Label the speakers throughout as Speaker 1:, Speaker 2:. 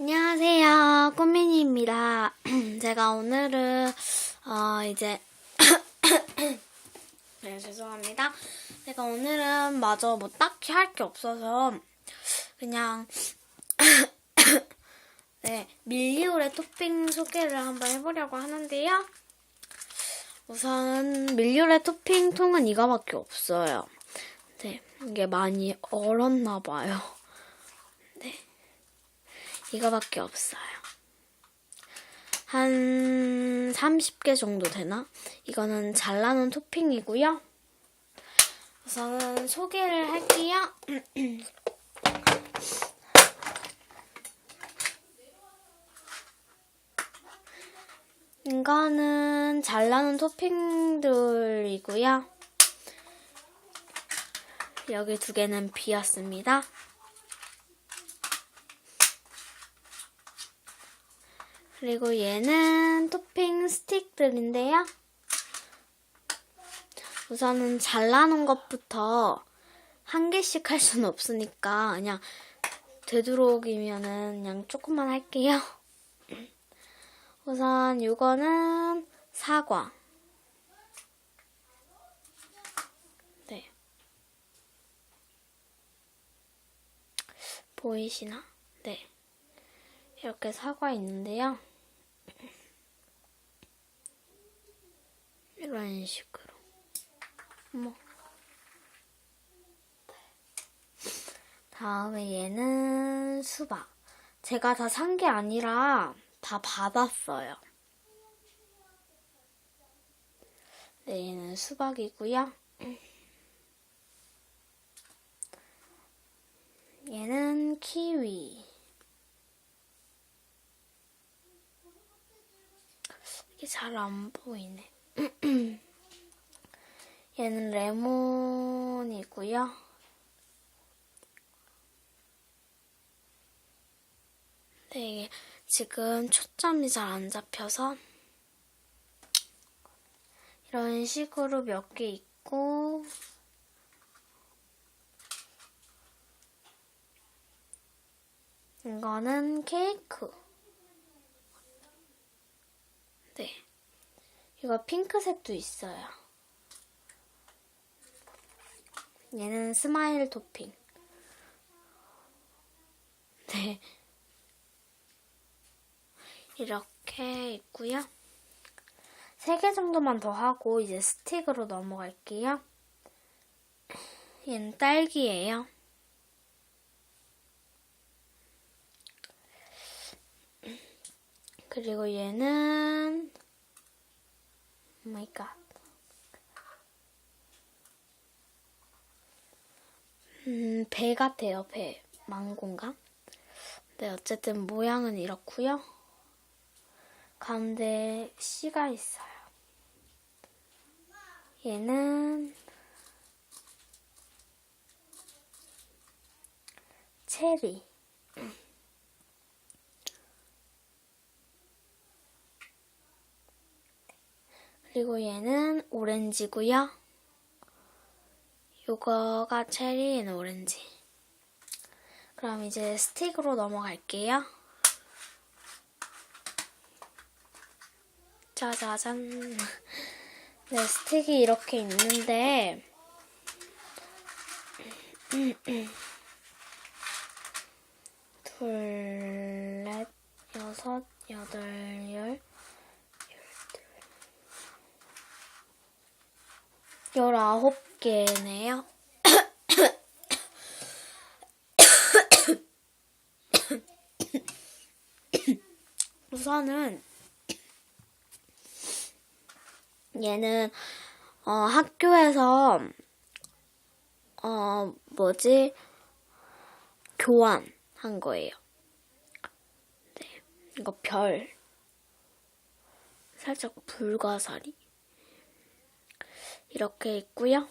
Speaker 1: 안녕하세요. 꽃미니입니다. 제가 오늘은, 어, 이제, 네, 죄송합니다. 제가 오늘은 마저 뭐 딱히 할 게 없어서, 그냥, 네, 밀리오레 토핑 소개를 한번 해보려고 하는데요. 우선, 밀리오레 토핑 통은 이거밖에 없어요. 네, 이게 많이 얼었나봐요. 네. 이거밖에 없어요. 한 30개 정도 되나? 이거는 잘라놓은 토핑이고요. 우선은 소개를 할게요. 이거는 잘라놓은 토핑들이고요. 여기 두 개는 비었습니다. 그리고 얘는 토핑 스틱들인데요. 우선은 잘라놓은 것부터 한 개씩 할 수는 없으니까 그냥 되도록이면은 그냥 조금만 할게요. 우선 이거는 사과. 네. 보이시나? 네. 이렇게 사과 있는데요. 이런 식으로. 뭐. 다음에 얘는 수박. 제가 다 산 게 아니라 다 받았어요. 네, 얘는 수박이고요. 얘는 키위. 이게 잘안 보이네. 얘는 레몬이고요. 네, 이게 지금 초점이 잘 안 잡혀서 이런 식으로 몇 개 있고 이거는 케이크. 네. 이거 핑크색도 있어요. 얘는 스마일 토핑. 네. 이렇게 있고요. 세개 정도만 더 하고 이제 스틱으로 넘어갈게요. 얘는 딸기예요. 그리고 얘는 오 마이 갓. 음, 배 같아요, 배. 망고인가? 네, 어쨌든 모양은 이렇고요. 가운데 씨가 있어요. 얘는 체리. 그리고 얘는 오렌지고요. 요거가 체리, 얘는 오렌지. 그럼 이제 스틱으로 넘어갈게요. 짜자잔. 네, 스틱이 이렇게 있는데, 둘, 넷, 여섯, 여덟, 열, 열아홉 개네요. 우선은 얘는 어, 학교에서 어 뭐지 교환한 거예요. 네, 이거 별 살짝 불가사리 이렇게 있고요.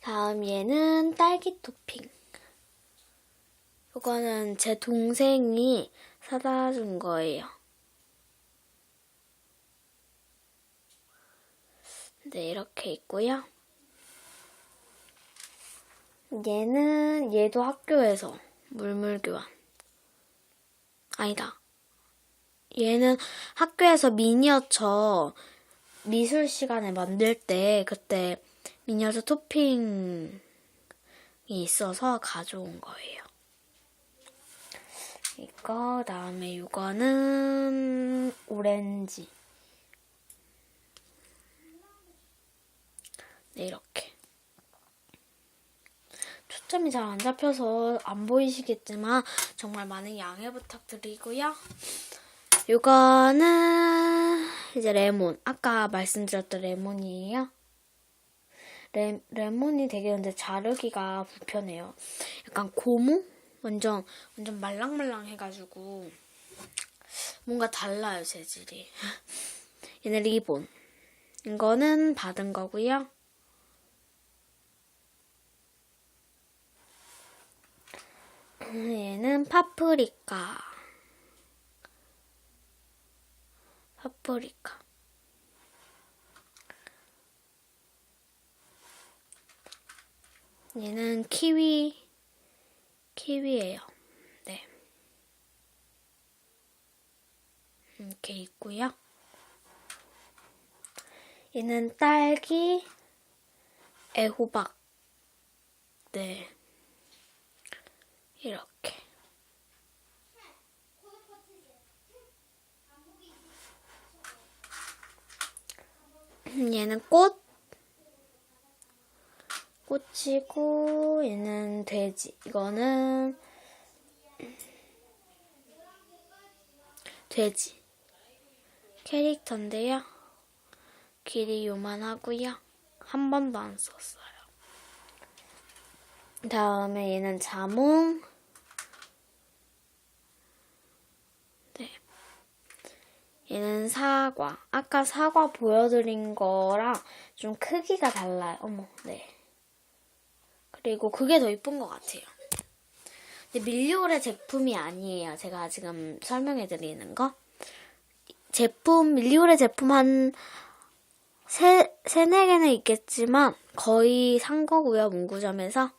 Speaker 1: 다음 얘는 딸기 토핑. 이거는 제 동생이 사다 준 거예요. 네, 이렇게 있고요. 얘는 얘도 학교에서 물물 교환. 아니다. 얘는 학교에서 미니어처 미술 시간에 만들 때 그때 미니어처 토핑이 있어서 가져온 거예요. 이거 다음에 이거는 오렌지. 네 이렇게. 초점이 잘 안 잡혀서 안 보이시겠지만 정말 많은 양해 부탁드리고요. 이거는 이제 레몬. 아까 말씀드렸던 레몬이에요. 레, 레몬이 되게 근데 자르기가 불편해요. 약간 고무? 완전 완전 말랑말랑 해가지고 뭔가 달라요 재질이. 얘는 리본. 이거는 받은 거고요. 얘는 파프리카. 파프리카. 얘는 키위, 키위예요. 네. 이렇게 있고요. 얘는 딸기, 애호박. 네. 이렇게. 얘는 꽃. 꽃이고 얘는 돼지. 이거는 돼지. 캐릭터인데요. 길이 요만하고요. 한 번도 안 썼어요. 다음에 얘는 자몽. 얘는 사과. 아까 사과 보여드린 거랑 좀 크기가 달라요. 어머, 네. 그리고 그게 더 이쁜 것 같아요. 근데 밀리오의 제품이 아니에요. 제가 지금 설명해드리는 거. 제품, 밀리오의 제품 한 세, 세네 개는 있겠지만 거의 산 거고요. 문구점에서.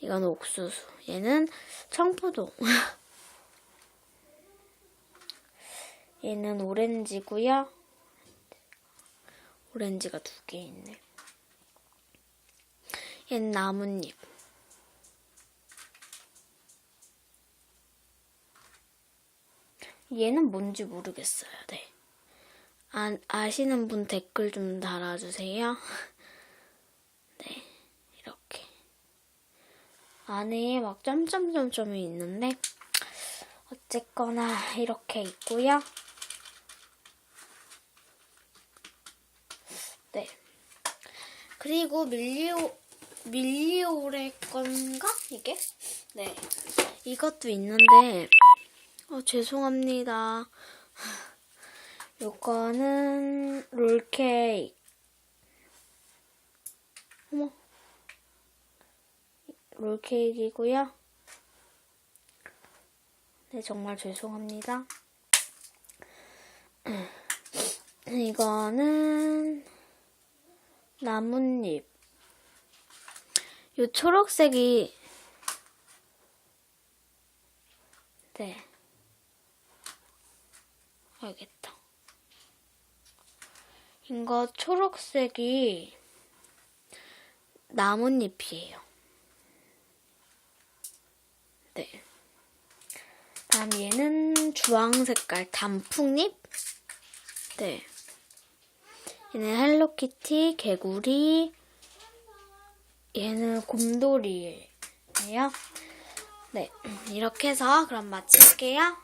Speaker 1: 이건 옥수수. 얘는 청포도. 얘는 오렌지고요. 오렌지가 두 개 있네. 얘는 나뭇잎. 얘는 뭔지 모르겠어요. 네. 아, 아시는 분 댓글 좀 달아주세요. 네, 이렇게. 안에 막 점점점점이 있는데, 어쨌거나 이렇게 있고요. 네. 그리고 밀리오, 밀리오레 건가? 이게? 네. 이것도 있는데, 어, 죄송합니다. 요거는 롤케이크. 어머. 롤케이크이고요. 네, 정말 죄송합니다. 이거는 나뭇잎. 요 초록색이 네. 알겠다. 이거 초록색이 나뭇잎이에요. 네. 다음 얘는 주황 색깔 단풍잎. 네. 얘는 헬로키티, 개구리. 얘는 곰돌이에요. 네. 이렇게 해서 그럼 마칠게요.